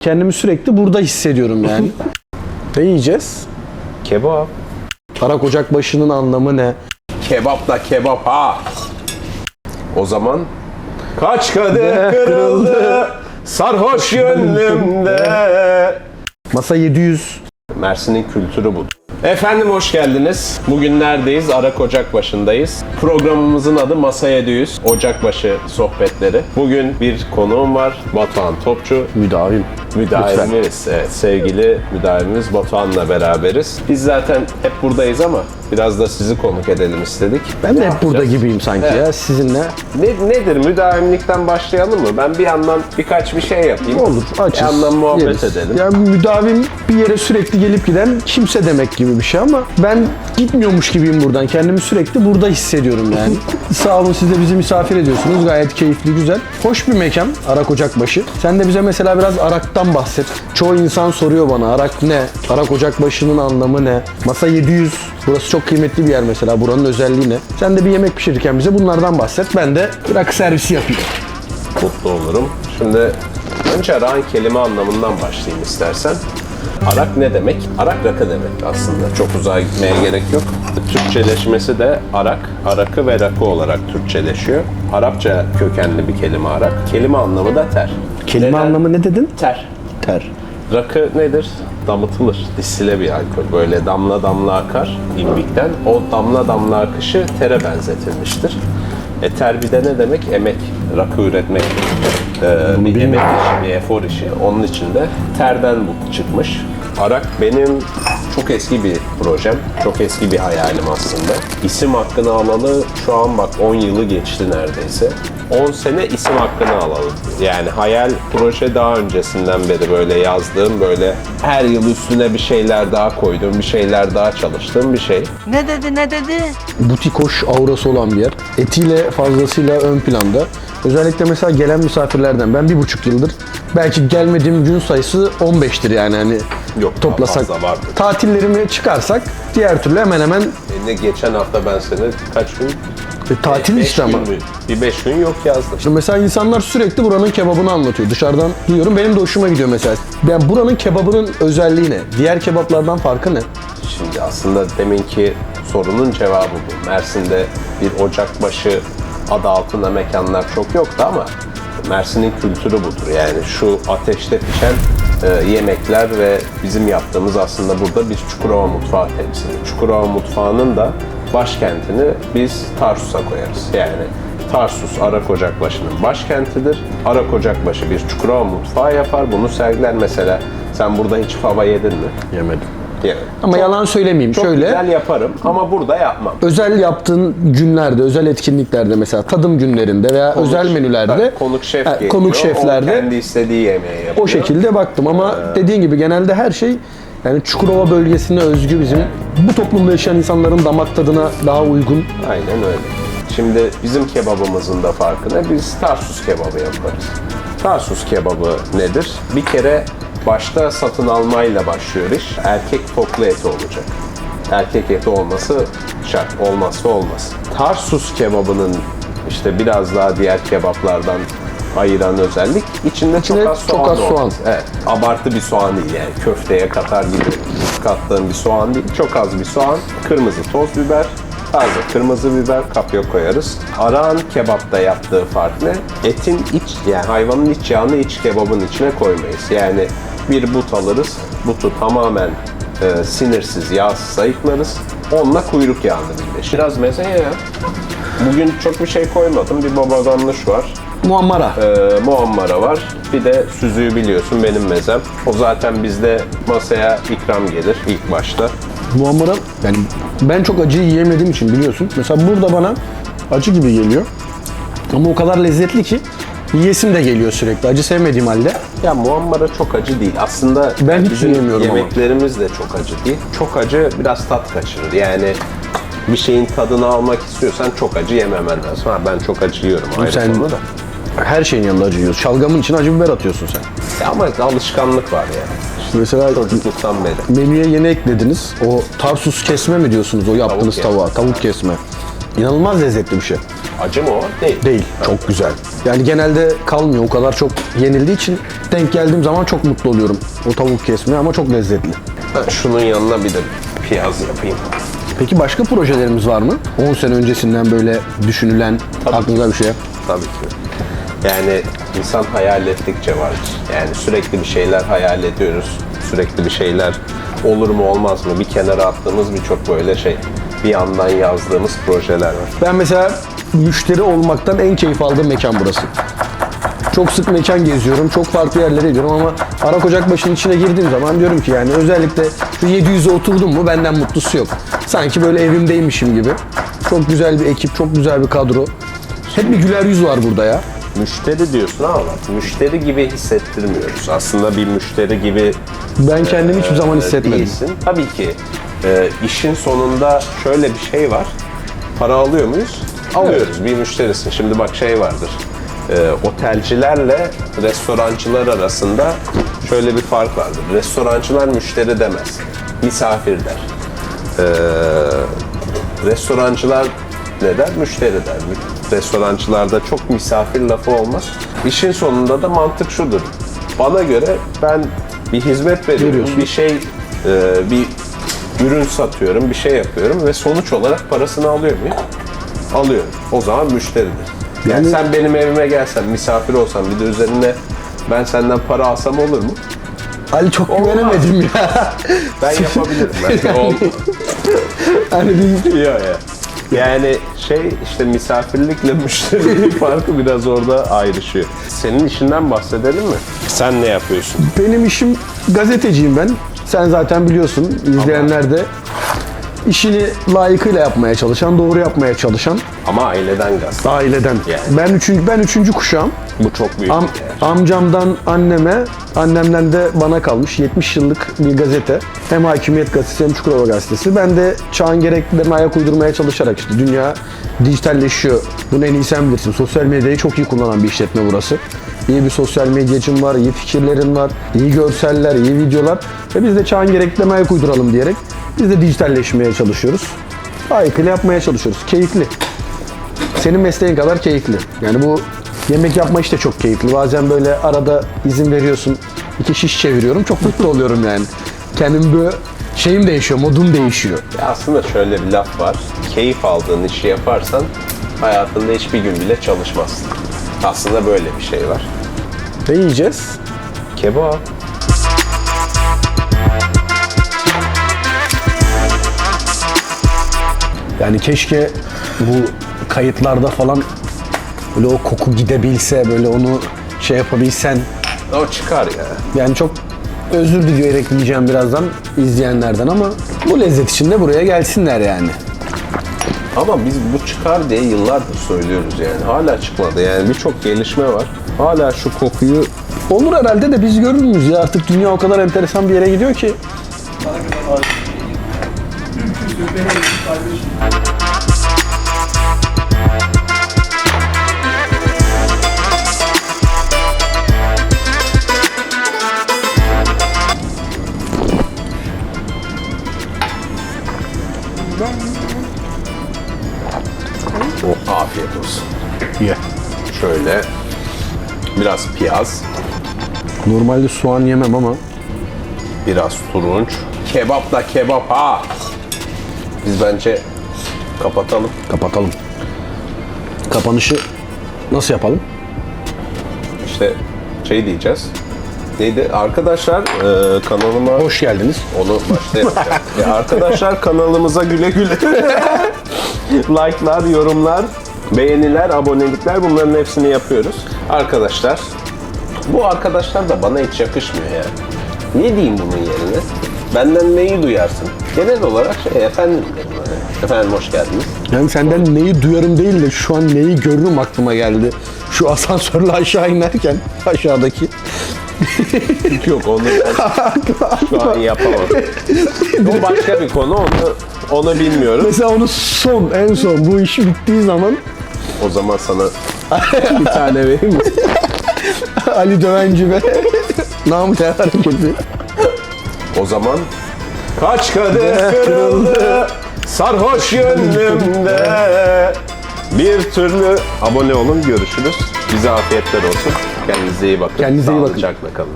Kendimi sürekli burada hissediyorum yani. ne yiyeceğiz? Kebap. Tarak Ocakbaşı'nın anlamı ne? Kebap da kebap ha. O zaman kaç kadeh kırıldı sarhoş gönlümde. Masa 700. Mersin'in kültürü bu. Efendim hoş geldiniz. Bugün neredeyiz? Arak Ocakbaşı'ndayız. Programımızın adı Masa 700 Ocakbaşı sohbetleri. Bugün bir konuğum var. Batuhan Topçu. Müdavim. Müdavimimiz, evet, sevgili müdavimimiz Batuhan'la beraberiz. Biz zaten hep buradayız ama biraz da sizi konuk edelim istedik. Ben de hep burada gibiyim sanki Evet. ya sizinle. Ne, nedir? Müdavimlikten başlayalım mı? Ben bir yandan birkaç bir şey yapayım. Olur Bir açız. yandan muhabbet yeriz. edelim. Yani müdavim bir yere sürekli gelip giden kimse demek gibi bir şey ama ben gitmiyormuş gibiyim buradan. Kendimi sürekli burada hissediyorum yani. Sağ olun siz de bizi misafir ediyorsunuz. Gayet keyifli, güzel. Hoş bir mekan Arak Ocakbaşı. Sen de bize mesela biraz Arak'tan bahset. Çoğu insan soruyor bana Arak ne? Arak Ocakbaşı'nın anlamı ne? Masa 700. Burası çok kıymetli bir yer mesela. Buranın özelliği ne? Sen de bir yemek pişirirken bize bunlardan bahset. Ben de rakı servisi yapayım. Mutlu olurum. Şimdi önce Arak'ın kelime anlamından başlayayım istersen. Arak ne demek? Arak rakı demek aslında. Çok uzağa gitmeye gerek yok. Türkçeleşmesi de Arak, Arakı ve Rakı olarak Türkçeleşiyor. Arapça kökenli bir kelime Arak. Kelime anlamı da ter. Kelime Neden? anlamı ne dedin? Ter. Ter. Rakı nedir? Damıtılır. Distile bir alkol. Böyle damla damla akar imbikten. O damla damla akışı tere benzetilmiştir. E ter bir de ne demek? Emek. Rakı üretmek e, bir emek işi, bir efor işi. Onun için de terden bu çıkmış. Arak benim çok eski bir projem. Çok eski bir hayalim aslında. İsim hakkını alalı şu an bak 10 yılı geçti neredeyse. 10 sene isim hakkını alalım. Yani hayal proje daha öncesinden beri böyle yazdığım böyle her yıl üstüne bir şeyler daha koyduğum, bir şeyler daha çalıştığım bir şey. Ne dedi ne dedi? butik hoş aurası olan bir yer. Etiyle fazlasıyla ön planda. Özellikle mesela gelen misafirlerden ben bir buçuk yıldır belki gelmediğim gün sayısı 15'tir yani hani Yok, daha toplasak. fazla vardır. Tatillerimi çıkarsak diğer türlü hemen hemen ne geçen hafta ben seni kaç gün? e, tatil Beş işte gün ama. mü? Bir beş gün yok yazdım. Şimdi mesela insanlar sürekli buranın kebabını anlatıyor. Dışarıdan duyuyorum. Benim de hoşuma gidiyor mesela. Ben buranın kebabının özelliği ne? Diğer kebaplardan farkı ne? Şimdi aslında deminki sorunun cevabı bu. Mersin'de bir ocakbaşı adı altında mekanlar çok yoktu ama Mersin'in kültürü budur. Yani şu ateşte pişen e, yemekler ve bizim yaptığımız aslında burada bir Çukurova mutfağı temsili. Çukurova mutfağının da başkentini biz Tarsus'a koyarız. Yani Tarsus Arak Ocakbaşı'nın başkentidir. Arak Ocakbaşı bir Çukurova mutfağı yapar. Bunu sergiler mesela. Sen burada hiç fava yedin mi? Yemedim. Yemedim. Ama yalan söylemeyeyim. Çok Şöyle güzel yaparım ama burada yapmam. özel yaptığın günlerde, özel etkinliklerde mesela tadım günlerinde veya özel menülerde Tabii, konuk şef ha, geliyor. konuk şeflerde kendi istediği yemeği yapıyor. o şekilde baktım ama dediğin gibi genelde her şey yani Çukurova bölgesine özgü bizim bu toplumda yaşayan insanların damak tadına daha uygun. Aynen öyle. Şimdi bizim kebabımızın da farkı ne? Biz Tarsus kebabı yaparız. Tarsus kebabı nedir? Bir kere başta satın almayla başlıyor iş. Erkek toklu eti olacak. Erkek eti olması şart. Olmazsa olmaz. Tarsus kebabının işte biraz daha diğer kebaplardan ayıran özellik içinde İçinde çok az soğan. çok az soğan. olması. Evet. Abartı bir soğan değil yani. Köfteye katar gibi kattığım bir soğan değil. Çok az bir soğan. Kırmızı toz biber. Taze kırmızı biber, kapya koyarız. Arağın kebapta yaptığı fark ne? Etin iç, yani hayvanın iç yağını iç kebabın içine koymayız. Yani bir but alırız. Butu tamamen e, sinirsiz, yağsız sayıklarız. Onunla kuyruk yağını birleşir. Biraz meze ya. Bugün çok bir şey koymadım. Bir baba ganoush var. Muammara. Ee, muammara var. Bir de süzüğü biliyorsun benim mezem. O zaten bizde masaya ikram gelir ilk başta. Muammara yani ben çok acıyı yiyemediğim için biliyorsun. Mesela burada bana acı gibi geliyor. Ama o kadar lezzetli ki yiyesim de geliyor sürekli. Acı sevmediğim halde. Ya muammara çok acı değil. Aslında Ben hiç bizim yiyemiyorum ama. yemeklerimiz de çok acı değil. Çok acı biraz tat kaçırır. Yani bir şeyin tadını almak istiyorsan çok acı yememen lazım. Ha, ben çok acı yiyorum ayrı Sen- da. Her şeyin yanında acı yiyorsun. Şalgamın için acı biber atıyorsun sen. Ya ama alışkanlık var yani. Mesela Çocukluktan beri. menüye yeni eklediniz. O Tarsus kesme mi diyorsunuz o yaptığınız Tavuk tavuğa? Tavuk kesme. İnanılmaz lezzetli bir şey. Acı mı o? Değil. Değil. Çok güzel. Yani genelde kalmıyor. O kadar çok yenildiği için denk geldiğim zaman çok mutlu oluyorum. O tavuk kesmeye ama çok lezzetli. Ben şunun yanına bir de piyaz yapayım. Peki başka projelerimiz var mı? 10 sene öncesinden böyle düşünülen aklınıza bir şey. Tabii ki. Yani insan hayal ettikçe vardır. Yani sürekli bir şeyler hayal ediyoruz. Sürekli bir şeyler olur mu olmaz mı? Bir kenara attığımız birçok böyle şey. Bir yandan yazdığımız projeler var. Ben mesela müşteri olmaktan en keyif aldığım mekan burası. Çok sık mekan geziyorum, çok farklı yerlere gidiyorum ama Arak Ocakbaşı'nın içine girdiğim zaman diyorum ki yani özellikle şu 700'e oturdum mu benden mutlusu yok. Sanki böyle evimdeymişim gibi. Çok güzel bir ekip, çok güzel bir kadro. Hep bir güler yüz var burada ya. Müşteri diyorsun ama bak müşteri gibi hissettirmiyoruz. Aslında bir müşteri gibi Ben kendimi hiçbir zaman e, hissetmedim. değilsin. Tabii ki e, işin sonunda şöyle bir şey var. Para alıyor muyuz? Alıyoruz. Bir müşterisin. Şimdi bak şey vardır. E, otelcilerle restorancılar arasında şöyle bir fark vardır. Restorancılar müşteri demez. Misafir der. E, restorancılar ne der? Müşteri der. Restorancılarda çok misafir lafı olmaz. İşin sonunda da mantık şudur. Bana göre ben bir hizmet veriyorum, bir şey, e, bir ürün satıyorum, bir şey yapıyorum ve sonuç olarak parasını alıyor muyum? Alıyorum. O zaman müşteridir. Yani, Yani- sen benim evime gelsen, misafir olsan bir de üzerine ben senden para alsam olur mu? Ali çok güvenemedim ya. Ben yapabilirim. Ben. Ol- hani bir Yok ya. Yani şey işte misafirlikle müşterinin farkı biraz orada ayrışıyor. Senin işinden bahsedelim mi? Sen ne yapıyorsun? Benim işim gazeteciyim ben. Sen zaten biliyorsun izleyenler de işini layıkıyla yapmaya çalışan, doğru yapmaya çalışan Ama aileden gaz. aileden. Yani. Ben üçüncü ben üçüncü kuşağım. Bu çok büyük Am- bir değer. amcamdan anneme, annemden de bana kalmış 70 yıllık bir gazete. Hem Hakimiyet Gazetesi hem Çukurova Gazetesi. Ben de çağın gereklilerine ayak uydurmaya çalışarak işte dünya dijitalleşiyor. Bunu en iyi sen bilirsin. Sosyal medyayı çok iyi kullanan bir işletme burası. İyi bir sosyal medyacım var, iyi fikirlerin var, iyi görseller, iyi videolar. Ve biz de çağın gereklilerine ayak uyduralım diyerek biz de dijitalleşmeye çalışıyoruz. Layıkıyla yapmaya çalışıyoruz. Keyifli. Senin mesleğin kadar keyifli. Yani bu yemek yapma işte çok keyifli. Bazen böyle arada izin veriyorsun. iki şiş çeviriyorum. Çok mutlu oluyorum yani. Kendim böyle şeyim değişiyor, modum değişiyor. Ya aslında şöyle bir laf var. Keyif aldığın işi yaparsan hayatında hiçbir gün bile çalışmazsın. Aslında böyle bir şey var. Ne yiyeceğiz? Kebap. Yani keşke bu kayıtlarda falan böyle o koku gidebilse, böyle onu şey yapabilsen. O çıkar ya. Yani çok özür dileyerek diyeceğim birazdan izleyenlerden ama bu lezzet için de buraya gelsinler yani. Ama biz bu çıkar diye yıllardır söylüyoruz yani. Hala çıkmadı yani birçok gelişme var. Hala şu kokuyu Olur herhalde de biz görür müyüz ya? Artık dünya o kadar enteresan bir yere gidiyor ki. Biraz piyaz, Normalde soğan yemem ama biraz turunç. Kebap da kebap ha. Biz bence kapatalım. kapatalım. Kapanışı nasıl yapalım? İşte şey diyeceğiz. Neydi? Arkadaşlar e, kanalıma Hoş geldiniz. Onu başta yapacağım. Ya arkadaşlar kanalımıza güle güle. Like'lar, yorumlar, beğeniler, abonelikler bunların hepsini yapıyoruz. Arkadaşlar, bu arkadaşlar da bana hiç yakışmıyor ya. Ne diyeyim bunun yerine? Benden neyi duyarsın? Genel olarak şey efendim derim hani. Efendim hoş geldiniz. Yani senden neyi duyarım değil de şu an neyi görürüm aklıma geldi. Şu asansörle aşağı inerken aşağıdaki. Yok onu şu an yapamam. O başka bir konu onu onu bilmiyorum. Mesela onu son, en son bu iş bittiği zaman O zaman sana bir tane vereyim mi? Ali Dövenci ve Namık Er hareketi. O zaman kaç kadeh kırıldı sarhoş gönlümde Bir türlü abone olun. Görüşürüz. Bize afiyetler olsun. Kendinize iyi bakın. Kendinize iyi bakın. Sağlıcakla kalın.